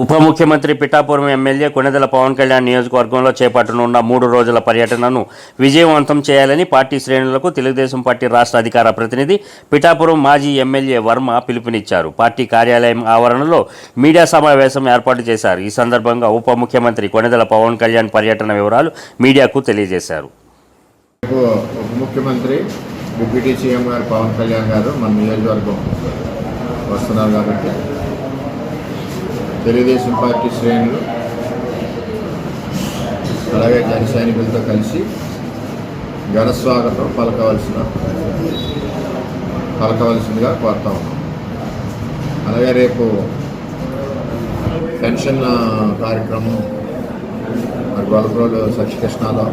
ఉప ముఖ్యమంత్రి పిఠాపురం ఎమ్మెల్యే కొనెదల పవన్ కళ్యాణ్ నియోజకవర్గంలో చేపట్టనున్న మూడు రోజుల పర్యటనను విజయవంతం చేయాలని పార్టీ శ్రేణులకు తెలుగుదేశం పార్టీ రాష్ట్ర అధికార ప్రతినిధి పిఠాపురం మాజీ ఎమ్మెల్యే వర్మ పిలుపునిచ్చారు. పార్టీ కార్యాలయం ఆవరణలో మీడియా సమావేశం ఏర్పాటు చేశారు. ఈ సందర్భంగా ఉప ముఖ్యమంత్రి కొనెదల పవన్ కళ్యాణ్ పర్యటన వివరాలు మీడియాకు తెలియజేశారు. ఉప ముఖ్యమంత్రి డిప్యూటీ సీఎం గారు పవన్ కళ్యాణ్ గారు మన నియోజకవర్గం వస్తున్నారు కాబట్టి తెలుగుదేశం పార్టీ శ్రేణులు అలాగే జన సైనికులతో కలిసి ఘన స్వాగతం పలకవలసిన పలకవలసిందిగా కోరుతా ఉన్నాం. అలాగే రేపు పెన్షన్ కార్యక్రమం మరి గొల్లప్రోలు సత్యకృష్ణలో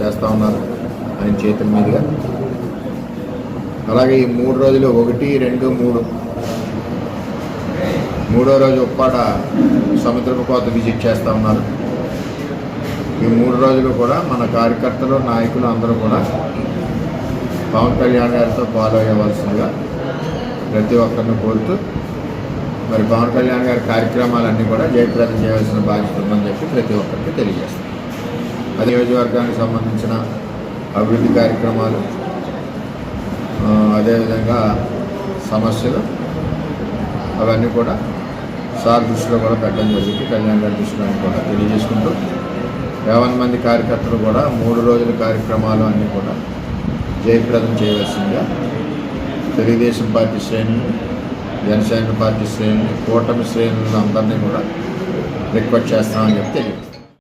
చేస్తూ ఉన్నారు ఆయన చేతుల మీదుగా. అలాగే ఈ మూడు రోజులు ఒకటి రెండు మూడు మూడో రోజు ఉప్పాడ సముద్రపు కోత విజిట్ చేస్తూ ఉన్నారు. ఈ మూడు రోజులు కూడా మన కార్యకర్తలు నాయకులు అందరూ కూడా పవన్ కళ్యాణ్ గారితో ఫాలో అయ్యవలసిందిగా ప్రతి ఒక్కరిని కోరుతూ మరి పవన్ కళ్యాణ్ గారి కార్యక్రమాలన్నీ కూడా జయప్రదం చేయవలసిన బాధ్యత ఉందని చెప్పి ప్రతి ఒక్కరికి తెలియజేస్తాం. అది నియోజకవర్గానికి సంబంధించిన అభివృద్ధి కార్యక్రమాలు అదేవిధంగా సమస్యలు అవన్నీ కూడా సార్ దృష్టిలో కూడా పెట్టడం జరిగింది. కళ్యాణ్ గారి దృష్టిలో కూడా తెలియజేసుకుంటూ యావన్ మంది కార్యకర్తలు కూడా మూడు రోజుల కార్యక్రమాలు అన్నీ కూడా జయప్రదం చేయవలసిందిగా తెలుగుదేశం పార్టీ శ్రేణులు జనసేన పార్టీ శ్రేణులు కూటమి శ్రేణులను అందరినీ కూడా రిక్వెస్ట్ చేస్తామని చెప్పి